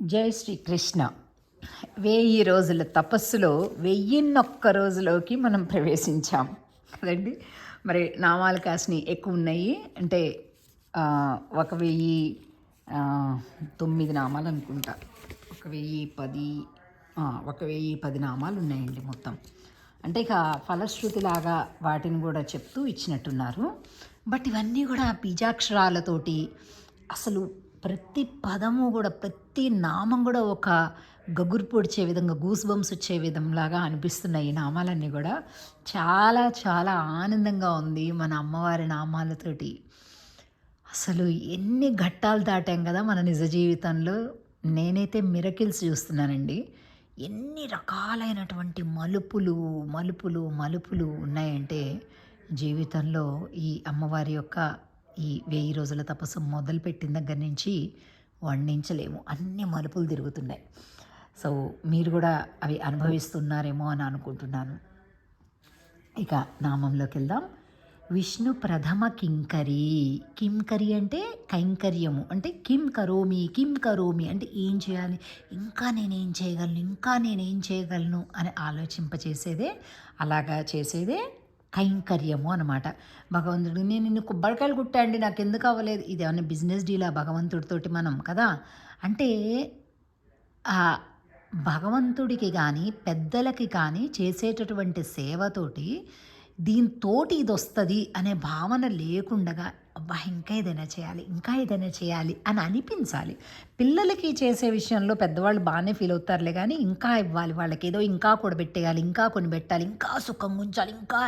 జై శ్రీకృష్ణ. వెయ్యి రోజుల తపస్సులో వెయ్యిన్నొక్క రోజులోకి మనం ప్రవేశించాం. కదండి? మరి నామాలు కాసిని ఎక్కువ ఉన్నాయి. అంటే ఒక వెయ్యి తొమ్మిది నామాలు అనుకుంటా. ఒక వెయ్యి పది ఒక వెయ్యి పది నామాలు ఉన్నాయండి మొత్తం. అంటే ఇక ఫలశ్రుతిలాగా వాటిని కూడా చెప్తూ ఇచ్చినట్టున్నారు. బట్ ఇవన్నీ కూడా బీజాక్షరాలతోటి అసలు ప్రతి పదము కూడా ప్రతి నామం కూడా ఒక గగురు పొడిచే విధంగా గూస్ బంప్స్ వచ్చే విధంలాగా అనిపిస్తున్నాయి ఈ నామాలన్నీ కూడా. చాలా చాలా ఆనందంగా ఉంది మన అమ్మవారి నామాలతోటి. అసలు ఎన్ని ఘట్టాలు దాటాం కదా మన నిజ జీవితంలో. నేనైతే మిరకిల్స్ చూస్తున్నానండి. ఎన్ని రకాలైనటువంటి మలుపులు మలుపులు మలుపులు ఉన్నాయంటే జీవితంలో ఈ అమ్మవారి యొక్క ఈ వెయ్యి రోజుల తపస్సు మొదలుపెట్టిన దగ్గర నుంచి వర్ణించలేము అన్ని మలుపులు తిరుగుతున్నాయి. సో మీరు కూడా అవి అనుభవిస్తున్నారేమో అని అనుకుంటున్నాను. ఇక నామంలోకి వెళ్దాం. విష్ణు ప్రథమ కింకరి. కింకరి అంటే కైంకర్యము. అంటే కిం కరోమి కిం కరోమి అంటే ఏం చేయాలి? ఇంకా నేనేం చేయగలను? ఇంకా నేనేం చేయగలను? అని ఆలోచింపచేసేదే అలాగా చేసేదే కైంకర్యము అనమాట భగవంతుడు నేను నిన్ను కొబ్బరికాయలు కుట్టండి నాకు ఎందుకు అవ్వలేదు? ఇది ఏమన్నా బిజినెస్ డీలా భగవంతుడితోటి మనం కదా? అంటే ఆ భగవంతుడికి కానీ పెద్దలకి కానీ చేసేటటువంటి సేవతోటి దీంతోటి ఇది వస్తుంది అనే భావన లేకుండగా అబ్బా ఇంకా ఏదైనా చేయాలి ఇంకా ఏదైనా చేయాలి అని అనిపించాలి. పిల్లలకి చేసే విషయంలో పెద్దవాళ్ళు బాగానే ఫీల్ అవుతారులే కానీ ఇంకా ఇవ్వాలి వాళ్ళకి ఏదో ఇంకా కూడబెట్టేయాలి ఇంకా కొనిపెట్టాలి ఇంకా సుఖంగా ఉంచాలి ఇంకా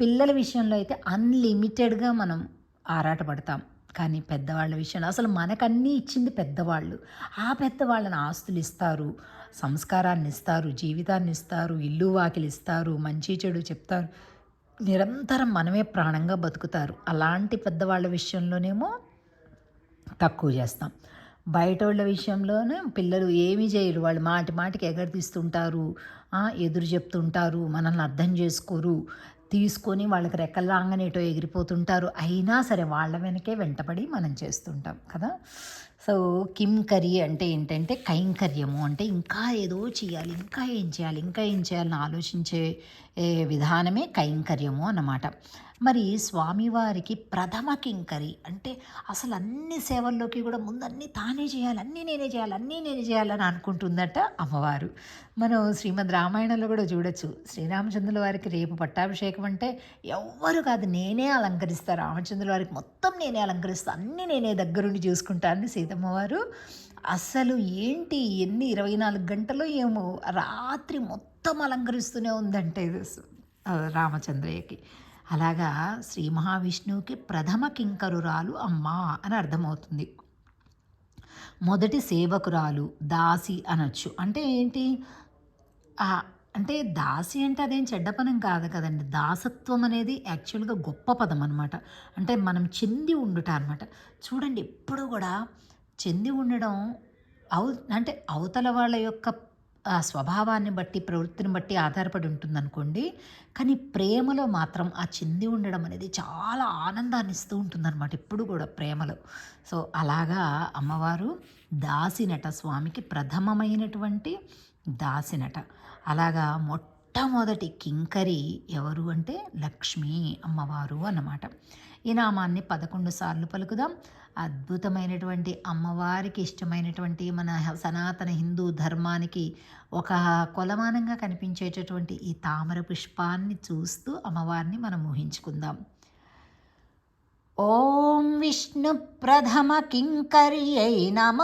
పిల్లల విషయంలో అయితే అన్లిమిటెడ్గా మనం ఆరాటపడతాం. కానీ పెద్దవాళ్ళ విషయంలో అసలు మనకన్నీ ఇచ్చింది పెద్దవాళ్ళు. ఆ పెద్దవాళ్ళని ఆస్తులు ఇస్తారు సంస్కారాన్ని ఇస్తారు జీవితాన్ని ఇస్తారు ఇల్లు వాకిలు ఇస్తారు మంచి చెడు చెప్తారు. నిరంతరం మనమే ప్రాణంగా బతుకుతారు. అలాంటి పెద్దవాళ్ళ విషయంలోనేమో తక్కువ చేస్తాం. బయట వాళ్ళ విషయంలోనే పిల్లలు ఏమీ చేయరు. వాళ్ళు మాటి మాటికి ఎగరదీస్తుంటారు. ఎదురు చెప్తుంటారు. మనల్ని అర్థం చేసుకోరు. తీసుకొని వాళ్ళకి రెక్కల్లాంగనేటో ఎగిరిపోతుంటారు. అయినా సరే వాళ్ళ వెనకే వెంటపడి మనం చేస్తుంటాం కదా? సో కింకరి అంటే ఏంటంటే కైంకర్యము. అంటే ఇంకా ఏదో చేయాలి ఇంకా ఏం చేయాలి ఇంకా ఏం చేయాలని ఆలోచించే విధానమే కైంకర్యము అన్నమాట. మరి స్వామివారికి ప్రథమ కింకరి అంటే అసలు అన్ని సేవల్లోకి కూడా ముందు అన్నీ తానే చేయాలి అన్నీ నేనే చేయాలి అన్నీ నేనే చేయాలని అనుకుంటుందట అమ్మవారు. మనం శ్రీమద్ రామాయణంలో కూడా చూడొచ్చు. శ్రీరామచంద్రుల వారికి రేపు పట్టాభిషేకం అంటే ఎవ్వరు కాదు నేనే అలంకరిస్తా రామచంద్రుల వారికి మొత్తం నేనే అలంకరిస్తా అన్నీ నేనే దగ్గరుండి చూసుకుంటానని అమ్మవారు. వారు అసలు ఏంటి ఎన్ని ఇరవై నాలుగు గంటలు ఏమో రాత్రి మొత్తం అలంకరిస్తూనే ఉందంటే రామచంద్రయ్యకి. అలాగా శ్రీ మహావిష్ణువుకి ప్రథమ కింకరురాలు అమ్మ అని అర్థమవుతుంది. మొదటి సేవకురాలు దాసి అనొచ్చు. అంటే ఏంటి? అంటే దాసి అంటే అదేం చెడ్డ పదం కాదు కదండి. దాసత్వం అనేది యాక్చువల్గా గొప్ప పదం అనమాట అంటే మనం చెంది ఉండుట అనమాట చూడండి ఎప్పుడు కూడా చెంది ఉండడం అవు అంటే అవతల వాళ్ళ యొక్క ఆ స్వభావాన్ని బట్టి ప్రవృత్తిని బట్టి ఆధారపడి ఉంటుంది అనుకోండి కానీ ప్రేమలో మాత్రం ఆ చెంది ఉండడం అనేది చాలా ఆనందాన్ని ఇస్తూ ఉంటుందన్నమాట ఎప్పుడు కూడా ప్రేమలో. సో అలాగా అమ్మవారు దాసినట స్వామికి ప్రథమమైనటువంటి దాసినట. అలాగా మొట్టమొదటి కింకరి ఎవరు అంటే లక్ష్మి అమ్మవారు అన్నమాట. ఈ నామాన్ని పదకొండు సార్లు పలుకుదాం. అద్భుతమైనటువంటి అమ్మవారికి ఇష్టమైనటువంటి మన సనాతన హిందూ ధర్మానికి ఒక కొలమానంగా కనిపించేటటువంటి ఈ తామర పుష్పాన్ని చూస్తూ అమ్మవారిని మనం ఊహించుకుందాం. ఓం విష్ణు ప్రథమ కింకరి నమ.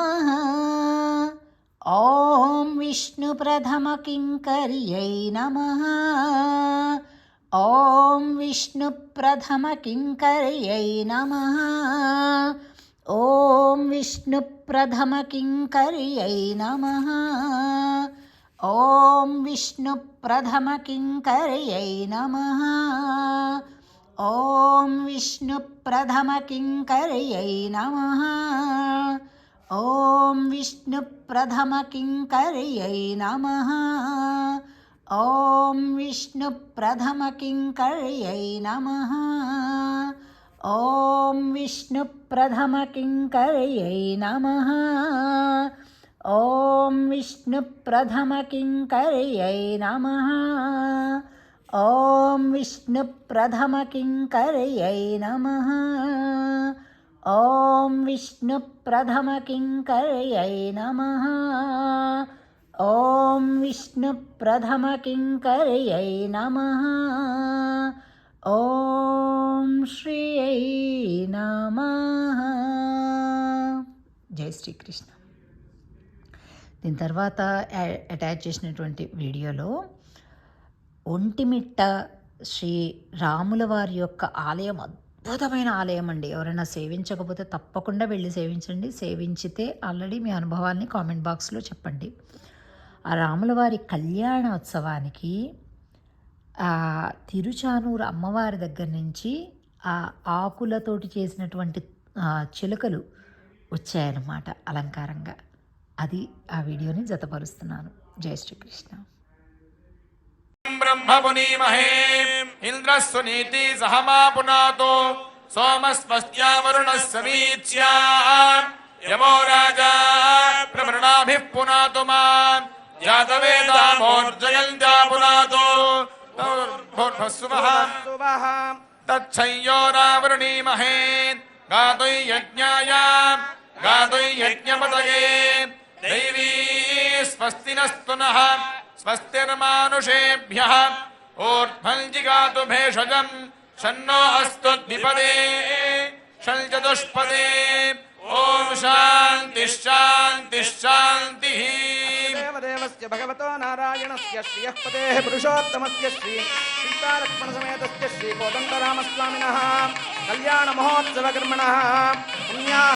ॐ विष्णुप्रथमकिङ्कर्यै नमः ॐ विष्णुप्रथमकिङ्कर्यै नमः ॐ विष्णुप्रथमकिङ्कर्यै नमः ॐ विष्णुप्रथमकिङ्कर्यै नमः ॐ विष्णुप्रथमकिङ्कर्यै नमः विषु प्रथम किंकर नम। ओं विष्णु प्रथम किंकर नम। ॐ विष्णुप्रथमकिङ्कर्यै प्रथम ॐ नम नमः। ॐ प्रथम नमः नम विष्णुप्रथमकिङ्कर्यै विष्णु प्रथम विष्णुप्रथमकिङ्कर्यै नमः। ॐ विष्णुप्रथमकिङ्कर्यै नमः ॐ विष्णुप्रथमकिङ्कर्यै नमः ॐ श्रियै नमः జై శ్రీకృష్ణ దీని తర్వాత అ- అటాచ్ చేసినటువంటి వీడియోలో ఒంటిమిట్ట శ్రీ రాముల వారి యొక్క ఆలయం అద్భుతమైన ఆలయం అండి. ఎవరైనా సేవించకపోతే తప్పకుండా వెళ్ళి సేవించండి. సేవించితే ఆల్రెడీ మీ అనుభవాల్ని కామెంట్ బాక్స్లో చెప్పండి. ఆ రాముల వారి కళ్యాణోత్సవానికి తిరుచానూరు అమ్మవారి దగ్గర నుంచి ఆ ఆకులతోటి చేసినటువంటి చిలుకలు వచ్చాయన్నమాట అలంకారంగా. అది ఆ వీడియోని జతపరుస్తున్నాను. జై శ్రీకృష్ణ. బ్రహ్మముని మహే इन्द्रः सुनीति सह मा पुनातो सोमस्वस्त्या वरुणः समीच्या। यमो राजा प्रवृणाभिः पुनातु माम्। पुनातो। भूर्भुवः सुवः तच्छय्योरावृणीमहे गातुं यज्ञाय। गातुं यज्ञपतये। दैवी स्वस्ति नस्तु नः। स्वस्तिर्मानुषेभ्यः ऊर्ध्वं जिगातु भेषजम् शन्नो अस्तु द्विपदे षल्चतुष्पदे ॐ शान्तिः शान्तिः शान्तिः देवदेवस्य भगवतो नारायणस्य श्रियः पुरुषोत्तमस्य श्री श्रीकोदण्डरामस्वामिनः कल्याणमहोत्सवकर्मणः। पुण्या